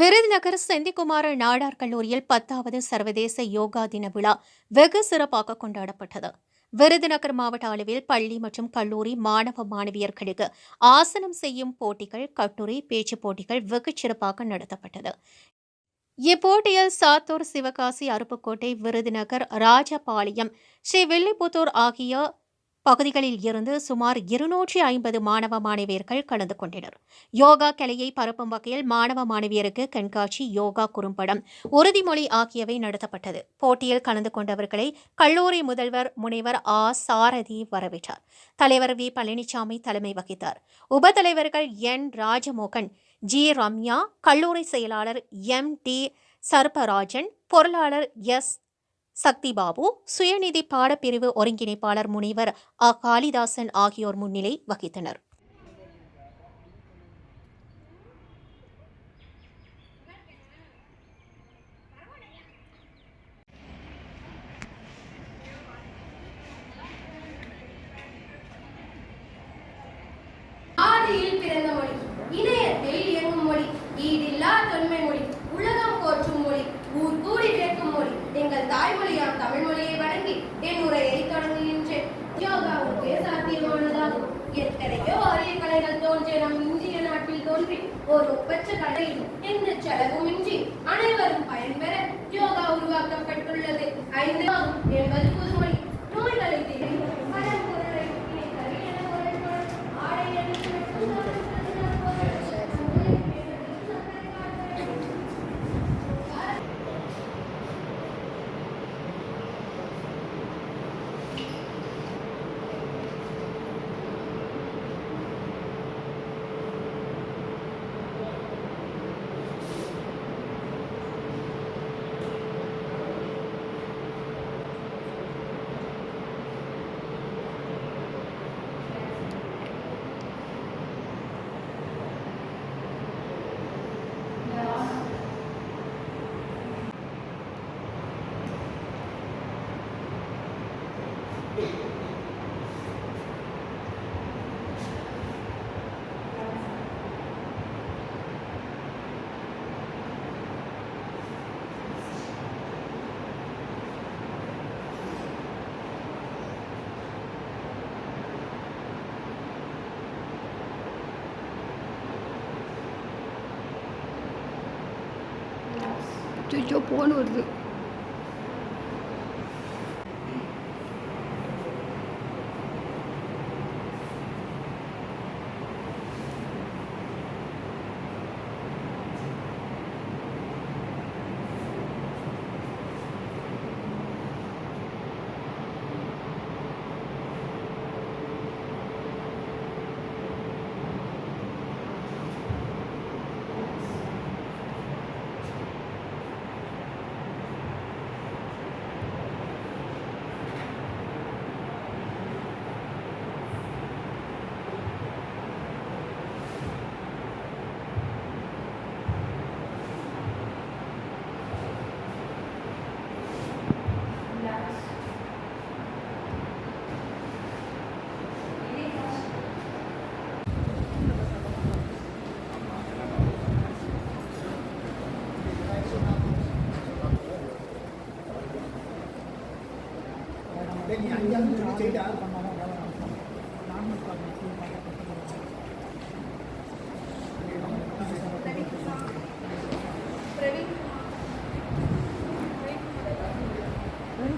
விருதுநகர் செந்திக்குமார நாடார் கல்லூரியில் பத்தாவது சர்வதேச யோகா தின விழா வெகு சிறப்பாக கொண்டாடப்பட்டது. விருதுநகர் மாவட்ட அளவில் பள்ளி மற்றும் கல்லூரி மாணவ மாணவியர்களுக்கு ஆசனம் செய்யும் போட்டிகள் கட்டுரை பேச்சுப் போட்டிகள் வெகு சிறப்பாக நடத்தப்பட்டது. இப்போட்டியில் சாத்தூர் சிவகாசி அருப்புக்கோட்டை விருதுநகர் ராஜபாளையம் ஸ்ரீ வில்லிபுத்தூர் ஆகிய பகுதிகளில் இருந்து சுமார் இருநூற்றி ஐம்பது மாணவ மாணவியர்கள் கலந்து கொண்டனர். யோகா கலையை பரப்பும் வகையில் மாணவ மாணவியருக்கு கண்காட்சி யோகா குறும்படம் உறுதிமொழி ஆகியவை நடத்தப்பட்டது. போட்டியில் கலந்து கொண்டவர்களை கல்லூரி முதல்வர் முனைவர் ஆ. சாரதி வரவேற்றார். தலைவர் வி. பழனிசாமி தலைமை வகித்தார். உபதலைவர்கள் என். ராஜமோகன் ஜி. ரம்யா கல்லூரி செயலாளர் எம். டி. சர்பராஜன் பொருளாளர் எஸ். சக்தி பாபு சுயநிதி பாடப்பிரிவு ஒருங்கிணைப்பாளர் முனைவர் அ. காளிதாசன் ஆகியோர் முன்னிலை வகித்தனர். பிறந்த மொழி இணையத்தில் இயங்கும் மொழி ஈடில்லா தொன்மை மொழி உலகம் போற்றும் மொழி ஊர் கூடி எங்கள் தாய்மொழியாம் தமிழ் மொழியை வழங்கி என் உரையை தொடங்குகின்றேன். யோகாவுக்கு சாத்தியமானதாகும் எத்தனையோ அரிய கலைகள் தோன்றிய நம் இந்திய நாட்டில் தோன்றி ஒரு ஒப்பற்ற கலையில் எந்த செலவுமின்றி அனைவரும் பயன்பெற யோகா உருவாக்கப்பட்டுள்ளது ஐந்து என்பது அச்சோ போன் வருது.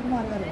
కుమార్ గారు